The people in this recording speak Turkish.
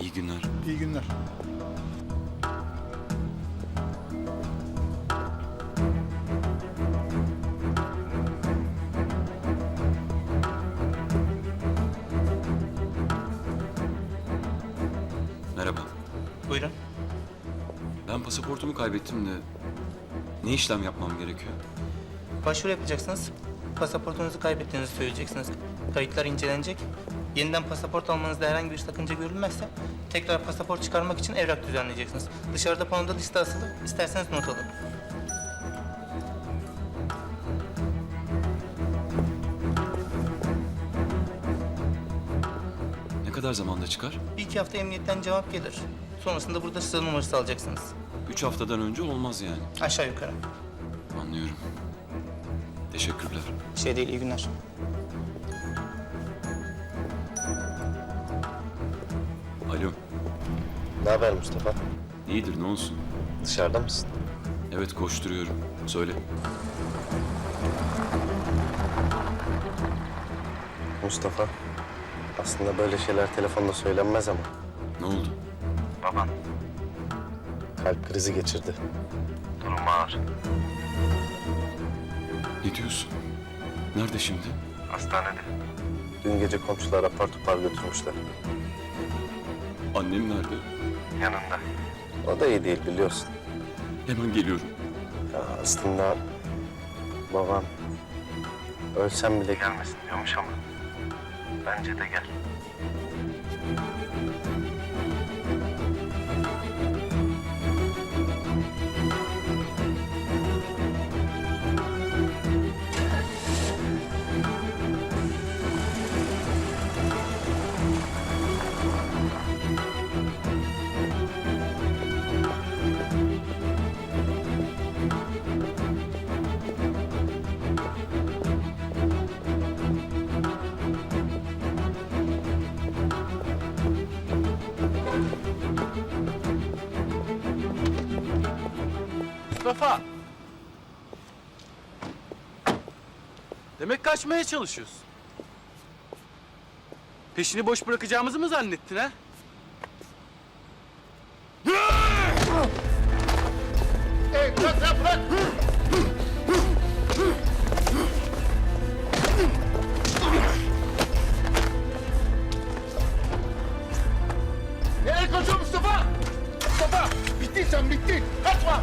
İyi günler. İyi günler. Merhaba. Buyurun. Ben pasaportumu kaybettim de ne işlem yapmam gerekiyor? Başvuru yapacaksınız. Pasaportunuzu kaybettiğinizi söyleyeceksiniz. Kayıtlar incelenecek. Yeniden pasaport almanızda herhangi bir sakınca görülmezse tekrar pasaport çıkarmak için evrak düzenleyeceksiniz. Dışarıda panoda liste asılı. İsterseniz not alın. Ne kadar zamanda çıkar? Bir iki hafta emniyetten cevap gelir. Sonrasında burada sıra numarası alacaksınız. Üç haftadan önce olmaz yani. Aşağı yukarı. Anlıyorum. Teşekkürler. Bir şey değil, iyi günler. Alo. Ne haber Mustafa? İyidir ne olsun? Dışarıda mısın? Evet koşturuyorum. Söyle. Mustafa, aslında böyle şeyler telefonda söylenmez ama Ne oldu? baban kalp krizi geçirdi. Durumu ağır. Ne diyorsun? Nerede şimdi? Hastanede. Dün gece komşular apar topar götürmüşler. Annem nerede? Yanında. O da iyi değil biliyorsun. Hemen geliyorum. Ya aslında babam ölsem bile gelmesin diyormuş ama bence de gel. Mustafa. Demek kaçmaya çalışıyorsun. Peşini boş bırakacağımızı mı zannettin ha? Nereye kaçıyor Mustafa? Mustafa! Bittin sen bittin. Kaçma!